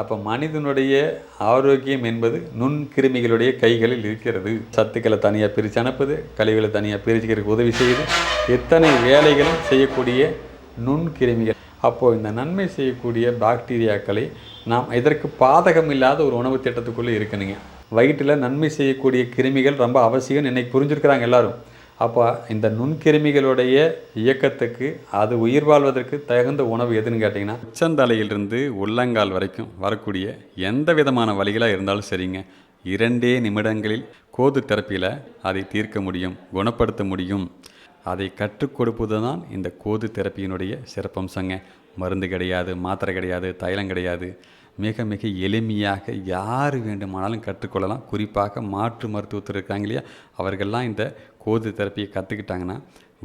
அப்போ மனிதனுடைய ஆரோக்கியம் என்பது நுண்கிருமிகளுடைய கைகளில் இருக்கிறது. சத்துக்களை தனியாக பிரித்து அனுப்புது கழிவுகளை தனியாக பிரிச்சுக்கிறதுக்கு உதவி செய்யுது. எத்தனை வேலைகளும் செய்யக்கூடிய நுண்கிருமிகள். அப்போது இந்த நன்மை செய்யக்கூடிய பாக்டீரியாக்களை நாம் இதற்கு பாதகம் இல்லாத ஒரு உணவு திட்டத்துக்குள்ளே இருக்கணுங்க. வயிற்றில் நன்மை செய்யக்கூடிய கிருமிகள் ரொம்ப அவசியம் இன்னைக்கு புரிஞ்சிருக்கிறாங்க எல்லோரும். அப்போ இந்த நுண்கிருமிகளுடைய இயக்கத்துக்கு அது உயிர் வாழ்வதற்கு தகுந்த உணவு எதுன்னு கேட்டிங்கன்னா உச்சந்தலையிலிருந்து உள்ளங்கால் வரைக்கும் வரக்கூடிய எந்த விதமான வழிகளாக இருந்தாலும் சரிங்க. இரண்டே நிமிடங்களில் கோது தெரப்பியில் அதை தீர்க்க முடியும் குணப்படுத்த முடியும். அதை கற்றுக் கொடுப்பது தான் இந்த கோது தெரப்பியினுடைய சிறப்பம்சங்க. மருந்து கிடையாது மாத்திரை கிடையாது தைலம் கிடையாது. மிக மிக எளிமையாக யார் வேண்டுமானாலும் கற்றுக்கொள்ளலாம் குறிப்பாக மாற்று மருத்துவத்தில் இருக்காங்க இல்லையா? அவர்கள்லாம் இந்த கோது தெரப்பியை கற்றுக்கிட்டாங்கன்னா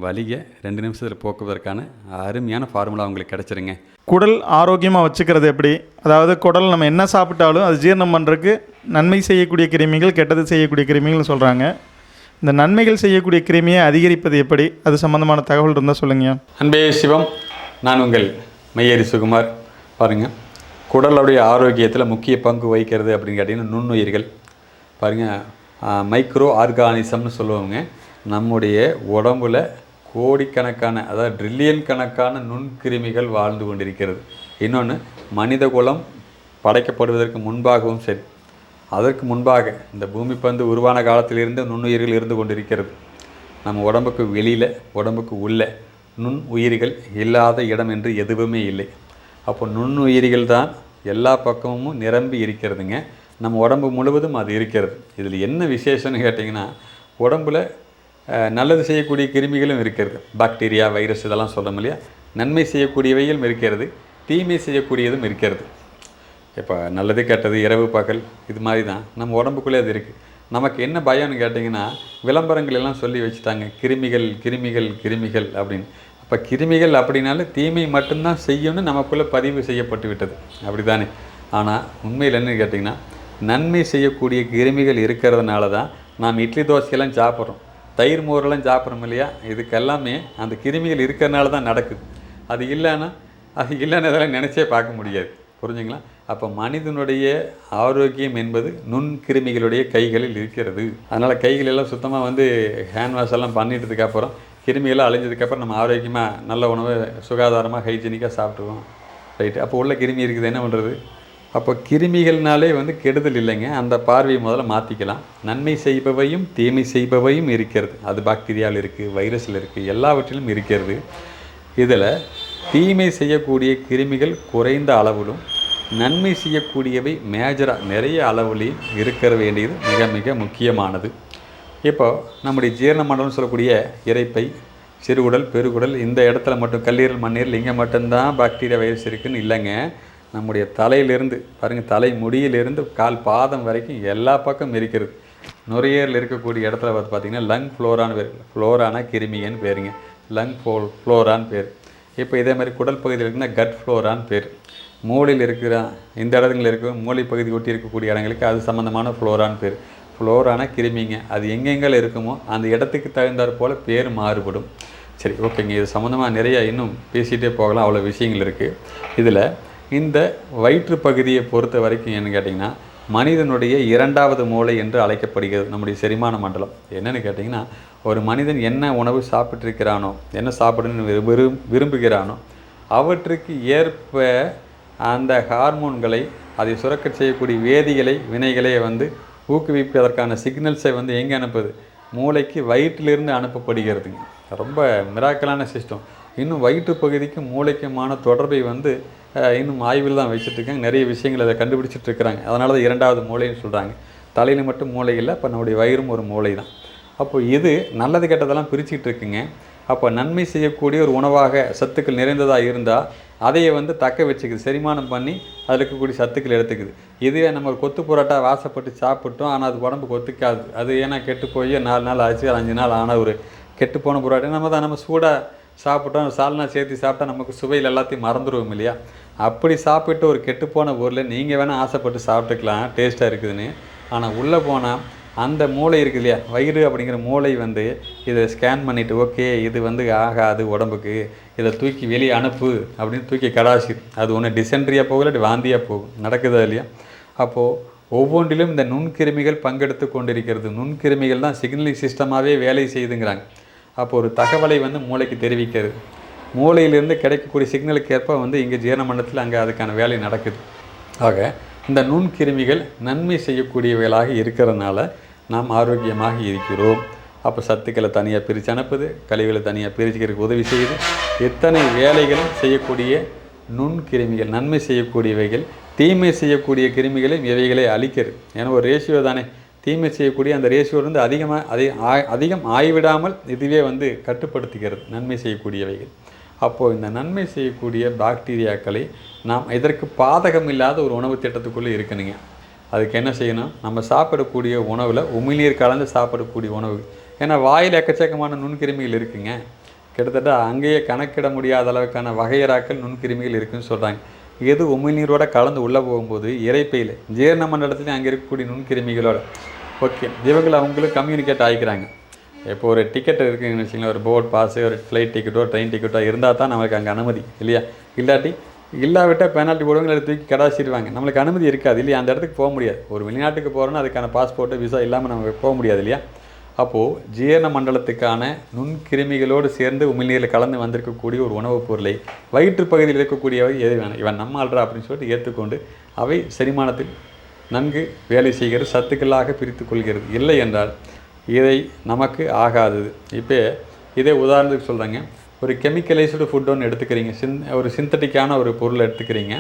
வலியை ரெண்டு நிமிஷத்தில் போக்குவதற்கான அருமையான ஃபார்முலா அவங்களுக்கு கிடச்சிருங்க. குடல் ஆரோக்கியமாக வச்சுக்கிறது எப்படி? அதாவது குடல் நம்ம என்ன சாப்பிட்டாலும் அது ஜீரணம் பண்ணுறதுக்கு நன்மை செய்யக்கூடிய கிருமிகள் கெட்டது செய்யக்கூடிய கிருமிகள்னு சொல்கிறாங்க இந்த நன்மைகள் செய்யக்கூடிய கிருமியை அதிகரிப்பது எப்படி? அது சம்மந்தமான தகவல் இருந்தால் சொல்லுங்க. அன்பே சிவம் நான் உங்கள் மையேரி சுகுமார். பாருங்கள் குடலுடைய ஆரோக்கியத்தில் முக்கிய பங்கு வகிக்கிறது அப்படின்னு கேட்டிங்கன்னா நுண்ணுயிர்கள். பாருங்கள் மைக்ரோ ஆர்கானிசம்னு சொல்லுவாங்க. நம்முடைய உடம்புல கோடிக்கணக்கான அதாவது ட்ரில்லியன் கணக்கான நுண்கிருமிகள் வாழ்ந்து கொண்டிருக்கிறது. இன்னொன்று மனித குலம் படைக்கப்படுவதற்கு முன்பாகவும் சரி அதற்கு முன்பாக இந்த பூமி பந்து உருவான காலத்திலிருந்து நுண்ணுயிர்கள் இருந்து கொண்டிருக்கிறது. நம்ம உடம்புக்கு வெளியில் உடம்புக்கு உள்ள நுண் உயிரிகள் இல்லாத இடம் என்று எதுவுமே இல்லை. அப்போ நுண்ணுயிரிகள் தான் எல்லா பக்கமும் நிரம்பி இருக்கிறதுங்க. நம்ம உடம்பு முழுவதும் அது இருக்கிறது. இதில் என்ன விசேஷம்னு கேட்டிங்கன்னா உடம்புல நல்லது செய்யக்கூடிய கிருமிகளும் இருக்கிறது. பாக்டீரியா வைரஸ் இதெல்லாம் சொல்கிறோம் இல்லையா? நன்மை செய்யக்கூடியவையும் இருக்கிறது. தீமை செய்யக்கூடியதும் இருக்கிறது. இப்போ நல்லது கெட்டது இரவு பகல் இது மாதிரி தான். நம்ம உடம்புக்குள்ளே அது இருக்குது நமக்கு என்ன பயம்னு கேட்டிங்கன்னா விளம்பரங்கள் எல்லாம் சொல்லி வச்சுட்டாங்க. கிருமிகள் கிருமிகள் கிருமிகள் அப்படின்னு. அப்போ கிருமிகள் அப்படின்னாலும் தீமை மட்டும்தான் செய்யும்னு நமக்குள்ளே பதிவு செய்யப்பட்டு விட்டது. அப்படி தானே ஆனால் உண்மையில் என்னன்னு கேட்டிங்கன்னா நன்மை செய்யக்கூடிய கிருமிகள் இருக்கிறதுனால தான் நாம் இட்லி தோசையெல்லாம் சாப்பிட்றோம். தயிர் மோரெல்லாம் சாப்பிட்றோம் இல்லையா? இதுக்கெல்லாமே அந்த கிருமிகள் இருக்கிறனால தான் நடக்குது. அது இல்லைன்னா அது இல்லைன்னு அதெல்லாம் நினச்சே பார்க்க முடியாது. புரிஞ்சுங்களா? அப்போ மனிதனுடைய ஆரோக்கியம் என்பது நுண்கிருமிகளுடைய கைகளில் இருக்கிறது. அதனால் கைகள் எல்லாம் சுத்தமாக வந்து ஹேண்ட் வாஷ் எல்லாம் பண்ணிட்டதுக்கப்புறம் கிருமிகள்லாம் அழிஞ்சதுக்கப்புறம் நம்ம ஆரோக்கியமாக நல்ல உணவு சுகாதாரமாக ஹைஜீனிக்காக சாப்பிட்டுருவோம். ரைட்டு அப்போ உள்ள கிருமி இருக்குது என்ன பண்ணுறது அப்போ கிருமிகள்னாலே வந்து கெடுதல் இல்லைங்க. அந்த பார்வையை முதல்ல மாற்றிக்கலாம் நன்மை செய்பவையும் தீமை செய்பவையும் இருக்கிறது. அது பாக்டீரியாவில் இருக்குது வைரஸில் இருக்குது எல்லாவற்றிலும் இருக்கிறது. இதில் தீமை செய்யக்கூடிய கிருமிகள் குறைந்த அளவிலும் நன்மை செய்யக்கூடியவை மேஜராக நிறைய அளவுலையும் இருக்கிற வேண்டியது மிக மிக முக்கியமானது. இப்போ நம்முடைய ஜீரண மண்டலம் சொல்லக்கூடிய இரைப்பை சிறுகுடல் பெருகுடல் இந்த இடத்துல மட்டும் கல்லீரல் மண்ணீரல் இங்கே மட்டும்தான் பாக்டீரியா வைரஸ் இருக்குதுன்னு இல்லைங்க. நம்முடைய தலையிலிருந்து பாருங்கள் தலை முடியிலிருந்து கால் பாதம் வரைக்கும் எல்லா பக்கம் இருக்கிறது. நுரையீரல் இருக்கக்கூடிய இடத்துல பார்த்து பார்த்தீங்கன்னா லங் ஃப்ளோரான்னு பேர். ஃப்ளோரானா கிருமின்னு பேருங்க. லங் ஃபோ ஃப்ளோரான்னு பேர். இப்போ இதே மாதிரி குடல் பகுதியில் இருக்குன்னா கட் ஃப்ளோரான்னு பேர். மூளையில் இருக்கிற இந்த இடத்துல இருக்கும் மூளை பகுதி ஒட்டி இருக்கக்கூடிய இடங்களுக்கு அது சம்மந்தமான ஃப்ளோரான்னு பேர். ஃப்ளோரானா கிருமிங்க. அது எங்கெங்கே இருக்குமோ அந்த இடத்துக்கு தகுந்தாற் போல் பேர் மாறுபடும். சரி ஓகேங்க. இது சம்மந்தமாக நிறையா இன்னும் பேசிகிட்டே போகலாம். அவ்வளோ விஷயங்கள் இருக்குது இதில் இந்த வயிற்று பகுதியை பொறுத்த வரைக்கும் என்ன கேட்டிங்கன்னா மனிதனுடைய இரண்டாவது மூளை என்று அழைக்கப்படுகிறது நம்முடைய செரிமான மண்டலம். என்னன்னு கேட்டிங்கன்னா ஒரு மனிதன் என்ன உணவு சாப்பிட்ருக்கிறானோ என்ன சாப்பிடணும்னு விரு- விரும் விரும்புகிறானோ அவற்றுக்கு ஏற்ப அந்த ஹார்மோன்களை அதை சுரக்க செய்யக்கூடிய வேதிகளை வினைகளை வந்து ஊக்குவிப்பதற்கான சிக்னல்ஸை வந்து எங்கே அனுப்புது? மூளைக்கு வயிற்றிலிருந்து அனுப்பப்படுகிறதுங்க. ரொம்ப மிராக்கலான சிஸ்டம். இன்னும் வயிற்று பகுதிக்கும் மூளைக்குமான தொடர்பை வந்து இன்னும் ஆய்வில் தான் வச்சுட்ருக்காங்க. நிறைய விஷயங்கள் அதை கண்டுபிடிச்சிட்டு இருக்கிறாங்க அதனால தான் இரண்டாவது மூளைன்னு சொல்கிறாங்க தலையில் மட்டும் மூளை இல்லை இப்போ நம்முடைய வயிறும் ஒரு மூளை தான். அப்போ இது நல்லது கெட்டதெல்லாம் பிரிச்சுக்கிட்டு இருக்குங்க அப்போ நன்மை செய்யக்கூடிய ஒரு உணவாக சத்துக்கள் நிறைந்ததாக இருந்தால் அதையே வந்து தக்க வச்சுக்குது. செரிமானம் பண்ணி அதில் இருக்கக்கூடிய சத்துக்கள் எடுத்துக்குது. இதுவே நம்ம கொத்து புரோட்டா வாசப்பட்டு சாப்பிட்டோம் ஆனால் அது உடம்புக்கு ஒத்துக்காது. அது ஏன்னா கெட்டு போய் நாலு நாள் ஆச்சு அஞ்சு நாள் ஆன ஒரு கெட்டு போன புரோட்டா. நம்ம தான் நம்ம சூடாக சாப்பிட்டோம் சால்னா சேர்த்து சாப்பிட்டா நமக்கு சுவையில் எல்லாத்தையும் மறந்துடுவோம் இல்லையா? அப்படி சாப்பிட்டு ஒரு கெட்டுப்போன பொருளை நீங்கள் வேணால் ஆசைப்பட்டு சாப்பிட்டுக்கலாம் டேஸ்ட்டாக இருக்குதுன்னு. ஆனால் உள்ளே போனால் அந்த மூளை இருக்குது இல்லையா? வயிறு அப்படிங்கிற மூளை வந்து இதை ஸ்கேன் பண்ணிவிட்டு ஓகே இது வந்து ஆகாது உடம்புக்கு. இதை தூக்கி வெளியே அனுப்பு அப்படின்னு தூக்கி கடாசி. அது ஒன்று டிசென்ட்ரியாக போகும் இல்லாட்டி வாந்தியாக போகும். நடக்குதா இல்லையா? அப்போது ஒவ்வொன்றிலும் இந்த நுண்கிருமிகள் பங்கெடுத்து கொண்டிருக்கிறது. நுண்கிருமிகள் தான் சிக்னலிங் சிஸ்டமாகவே வேலை செய்யுதுங்கிறாங்க. அப்போ ஒரு தகவலை வந்து மூளைக்கு தெரிவிக்கிறது. மூளையிலிருந்து கிடைக்கக்கூடிய சிக்னலுக்கு ஏற்ப வந்து இங்கே ஜீரண மண்டலத்தில் அங்கே அதுக்கான வேலை நடக்குது. ஆக இந்த நுண்கிருமிகள் நன்மை செய்யக்கூடியவைகளாக இருக்கிறதுனால நாம் ஆரோக்கியமாக இருக்கிறோம். அப்போ சத்துக்களை தனியாக பிரித்து அனுப்புது கழிவுகளை தனியாக பிரிச்சுக்கிறதுக்கு உதவி செய்யுது. எத்தனை வேலைகளும் செய்யக்கூடிய நுண்கிருமிகள் நன்மை செய்யக்கூடியவைகள் தீமை செய்யக்கூடிய கிருமிகளை இவைகளை அழிக்கிறது. ஏன்னா ஒரு ரேஷியோ தானே. தீமை செய்யக்கூடிய அந்த ரேஷியோ வந்து அதிகமாக அதிக அதிகம் ஆய்விடாமல் இதுவே வந்து கட்டுப்படுத்துகிறது நன்மை செய்யக்கூடியவைகள். அப்போது இந்த நன்மை செய்யக்கூடிய பாக்டீரியாக்களை நாம் இதற்கு பாதகம் இல்லாத ஒரு உணவு திட்டத்துக்குள்ளே இருக்கணுங்க. அதுக்கு என்ன செய்யணும்? நம்ம சாப்பிடக்கூடிய உணவில் உமிழ்நீர் கலந்து சாப்பிடக்கூடிய உணவு. ஏன்னா வாயில் எக்கச்சக்கமான நுண்கிருமிகள் இருக்குங்க. கிட்டத்தட்ட அங்கேயே கணக்கிட முடியாத அளவுக்கான வகையறாக்கள் நுண்கிருமிகள் இருக்குன்னு சொல்கிறாங்க எது உமிழ்நீரோட கலந்து உள்ளே போகும்போது இறைப்பையில் ஜீரண மண்டலத்துலேயும் அங்கே இருக்கக்கூடிய நுண்கிருமிகளோட. ஓகே இவங்களை அவங்களும் கம்யூனிகேட் ஆகிக்கிறாங்க இப்போ ஒரு டிக்கெட் இருக்குதுன்னு வச்சுங்களேன் ஒரு போட் பாஸு ஒரு ஃப்ளைட் டிக்கெட்டோ ட்ரெயின் டிக்கெட்டோ இருந்தால் தான் நமக்கு அங்கே அனுமதி இல்லையா? இல்லாட்டி இல்லாவிட்டால் பெனால்ட்டி போடுவாங்க இல்லை தூக்கி கடாசிடுவாங்க. நம்மளுக்கு அனுமதி இருக்காது இல்லையா? அந்த இடத்துக்கு போக முடியாது. ஒரு வெளிநாட்டுக்கு போகிறோன்னா அதுக்கான பாஸ்போர்ட்டு விசா இல்லாமல் நம்ம போக முடியாது இல்லையா? அப்போது ஜீரண மண்டலத்துக்கான நுண்கிருமிகளோடு சேர்ந்து உமிழ்நீரில் கலந்து வந்திருக்கக்கூடிய ஒரு உணவுப் பொருளை வயிற்றுப் பகுதியில் இருக்கக்கூடியவை எது வேணும். இவன் நம்ம ஆள்றா அப்படின்னு சொல்லிட்டு ஏற்றுக்கொண்டு அவை செரிமானத்தில் நன்கு வேலை செய்கிறது சத்துக்களாக பிரித்து கொள்கிறது. இல்லை என்றால் இதை நமக்கு ஆகாதது இப்போ இதே உதாரணத்துக்கு சொல்கிறேங்க ஒரு கெமிக்கலைஸ்டு ஃபுட் ஒன்று எடுத்துக்கிறீங்க. சின் ஒரு சிந்தட்டிக்கான ஒரு பொருளை எடுத்துக்கிறீங்க.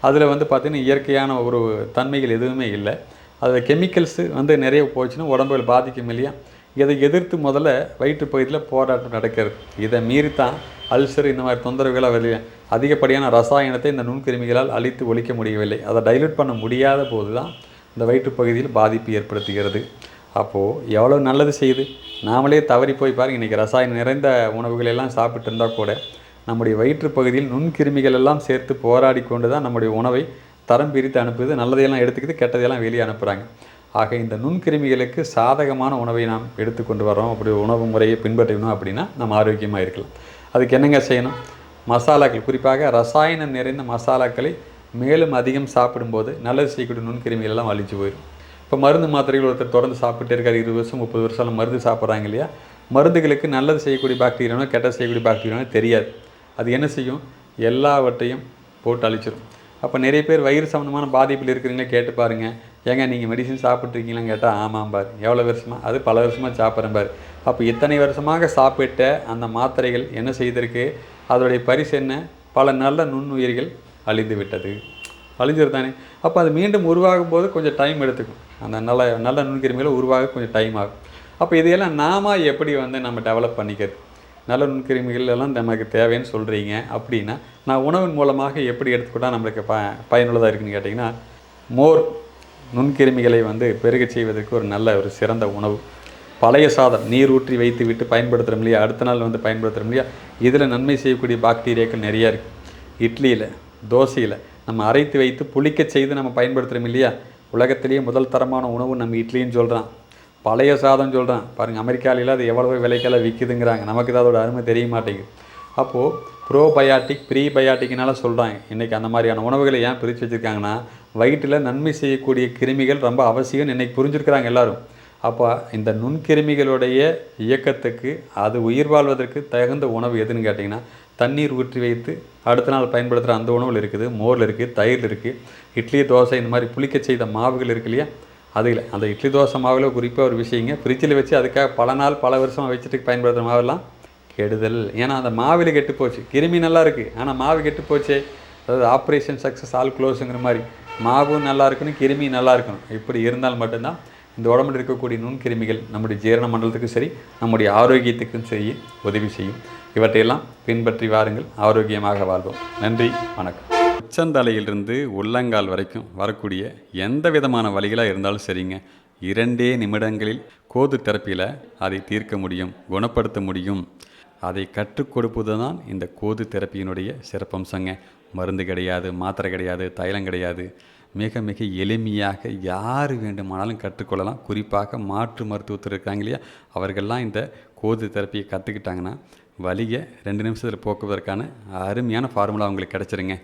அதில் வந்து பார்த்திங்கன்னா இயற்கையான ஒரு தன்மைகள் எதுவுமே இல்லை. அதில் கெமிக்கல்ஸு வந்து நிறைய போச்சுன்னா உடம்புகள் பாதிக்கும் இல்லையா? இதை எதிர்த்து முதல்ல வயிற்று பகுதியில் போராட்டம் நடக்கிறது. இதை மீறித்தான் அல்சர் இந்த மாதிரி தொந்தரவுகளை வெளியே அதிகப்படியான ரசாயனத்தை இந்த நுண்கிருமிகளால் அழித்து ஒழிக்க முடியவில்லை. அதை டைல்யூட் பண்ண முடியாத போது தான் இந்த வயிற்று பகுதியில் பாதிப்பு ஏற்படுத்துகிறது. அப்போது எவ்வளோ நல்லது செய்யுது நாமளே தவறி போய் பாருங்க இன்றைக்கி ரசாயனம் நிறைந்த உணவுகள் எல்லாம் சாப்பிட்டு இருந்தால் கூட நம்முடைய வயிற்று பகுதியில் நுண்கிருமிகள் எல்லாம் சேர்த்து போராடி கொண்டு தான் நம்முடைய உணவை தரம் பிரித்து அனுப்புது. நல்லதையெல்லாம் எடுத்துக்கிட்டு கெட்டதையெல்லாம் வெளியே அனுப்புகிறாங்க ஆக இந்த நுண்கிருமிகளுக்கு சாதகமான உணவை நாம் எடுத்துக்கொண்டு வரோம் அப்படி உணவு முறையை பின்பற்றணும் அப்படின்னா நம்ம ஆரோக்கியமாக இருக்கலாம். அதுக்கு என்னங்க செய்யணும்? மசாலாக்கள். குறிப்பாக ரசாயனம் நிறைந்த மசாலாக்களை மேலும் அதிகம் சாப்பிடும்போது நல்லது செய்யக்கூடிய நுண்கிருமிகள் எல்லாம் அழிஞ்சு போயிடும். இப்போ மருந்து மாத்திரைகள் ஒருத்தர் தொடர்ந்து சாப்பிட்டு இருக்கார். இருபது வருஷம் முப்பது வருஷம் மருந்து சாப்பிட்றாங்க இல்லையா? மருந்துகளுக்கு நல்லது செய்யக்கூடிய பாக்டீரியானோ கெட்ட செய்யக்கூடிய பாக்டீரியானோ தெரியாது. அது என்ன செய்யும்? எல்லாவற்றையும் போட்டு அழிச்சிடும் அப்போ நிறைய பேர் வயிறு சம்மந்தமான பாதிப்பில் இருக்கிறீங்களே கேட்டு பாருங்கள் ஏங்க நீங்கள் மெடிசின் சாப்பிட்ருக்கீங்களான்னு கேட்டால் ஆமாம் பாரு. எவ்வளோ வருஷமா? அது பல வருஷமாக சாப்பிட்றேன் பாரு. அப்போ இத்தனை வருஷமாக சாப்பிட்ட அந்த மாத்திரைகள் என்ன செய்திருக்கு? அதோடைய பரிசு என்ன? பல நல்ல நுண்ணுயிர்கள் அழிந்து விட்டது. அழிஞ்சிரு தானே? அப்போ அது மீண்டும் உருவாகும் போது கொஞ்சம் டைம் எடுத்துக்கும். அந்த நல்ல நல்ல நுண்கிருமிகளை உருவாக கொஞ்சம் டைம் ஆகும். அப்போ இதையெல்லாம் நாம எப்படி வந்து நம்ம டெவலப் பண்ணிக்கிறது? நல்ல நுண்கிருமிகள் எல்லாம் நமக்கு தேவைன்னு சொல்கிறீங்க அப்படின்னா நான் உணவின் மூலமாக எப்படி எடுத்துக்கிட்டால் நம்மளுக்கு ப பயனுள்ளதாக இருக்குன்னு கேட்டிங்கன்னா மோர் நுண்கிருமிகளை வந்து பெருகச் செய்வதற்கு ஒரு நல்ல ஒரு சிறந்த உணவு. பழைய சாதம் நீர் ஊற்றி வைத்து விட்டு பயன்படுத்துகிறோம் இல்லையா? அடுத்த நாள் வந்து பயன்படுத்துகிறோம் இல்லையா? இதில் நன்மை செய்யக்கூடிய பாக்டீரியாக்கள் நிறையா இருக்குது இட்லியில் தோசையில் நம்ம அரைத்து வைத்து புளிக்கச் செய்து நம்ம பயன்படுத்துகிறோம் இல்லையா? உலகத்திலேயே முதல் தரமான உணவு நம்ம இட்லின்னு சொல்கிறான் பழைய சாதம் சொல்கிறேன் பாருங்கள் அமெரிக்காவில அது எவ்வளவு விலைக்கெல்லாம் விற்குதுங்கிறாங்க நமக்கு தான் அதோட அருமை தெரிய மாட்டேங்குது. அப்போது ப்ரோபயாட்டிக் ப்ரீபயாட்டிக்னால சொல்கிறாங்க இன்றைக்கி அந்த மாதிரியான உணவுகளை ஏன் பிரித்து வச்சுருக்காங்கன்னா வயிற்றில் நன்மை செய்யக்கூடிய கிருமிகள் ரொம்ப அவசியம் இன்றைக்கி புரிஞ்சிருக்கிறாங்க எல்லாரும். அப்போ இந்த நுண்கிருமிகளுடைய இயக்கத்துக்கு அது உயிர் வாழ்வதற்கு தகுந்த உணவு எதுன்னு கேட்டிங்கன்னா தண்ணீர் ஊற்றி வைத்து அடுத்த நாள் பயன்படுத்துகிற அந்த உணவில் இருக்குது. மோரில் இருக்குது தயிர் இருக்குது. இட்லி தோசை இந்த மாதிரி புளிக்க செய்த மாவுகள் இருக்கு இல்லையா? அதில் அந்த இட்லி தோசை மாவில் குறிப்பாக ஒரு விஷயங்க ஃப்ரிட்ஜில் வச்சு அதுக்காக பல நாள் பல வருஷமாக வச்சுட்டு பயன்படுத்துகிற மாவெல்லாம் கெடுதல். ஏன்னா அந்த மாவில் கெட்டு போச்சு. கிருமி நல்லா இருக்குது ஆனால் மாவு கெட்டு போச்சே. அதாவது ஆப்ரேஷன் சக்ஸஸ் ஆல் க்ளோஸுங்கிற மாதிரி. மாவும் நல்லா இருக்கணும் கிருமி நல்லா இருக்கணும். இப்படி இருந்தால் மட்டும்தான் இந்த உடம்புல இருக்கக்கூடிய நுண்கிருமிகள் நம்முடைய ஜீரண மண்டலத்துக்கும் சரி நம்முடைய ஆரோக்கியத்துக்கும் சரி உதவி செய்யும். இவற்றையெல்லாம் பின்பற்றி வாருங்கள். ஆரோக்கியமாக வாழ்வோம். நன்றி. வணக்கம். உச்சந்தலையிலிருந்து உள்ளங்கால் வரைக்கும் வரக்கூடிய எந்த விதமான வலிகளாக இருந்தாலும் சரிங்க. இரண்டே நிமிடங்களில் கோது தெரப்பியில் அதை தீர்க்க முடியும் குணப்படுத்த முடியும். அதை கற்றுக் கொடுப்பது தான் இந்த கோது தெரப்பியினுடைய சிறப்பம்சங்க. மருந்து கிடையாது மாத்திரை கிடையாது தைலம் கிடையாது. மிக மிக எளிமையாக யார் வேண்டுமானாலும் கற்றுக்கொள்ளலாம் குறிப்பாக மாற்று மருத்துவத்தில் இருக்காங்க இல்லையா? அவர்கள்லாம் இந்த கோது தெரப்பியை கற்றுக்கிட்டாங்கன்னா வலியை ரெண்டு நிமிஷத்தில் போக்குவதற்கான அருமையான ஃபார்முலா அவங்களுக்கு கிடச்சிருங்க.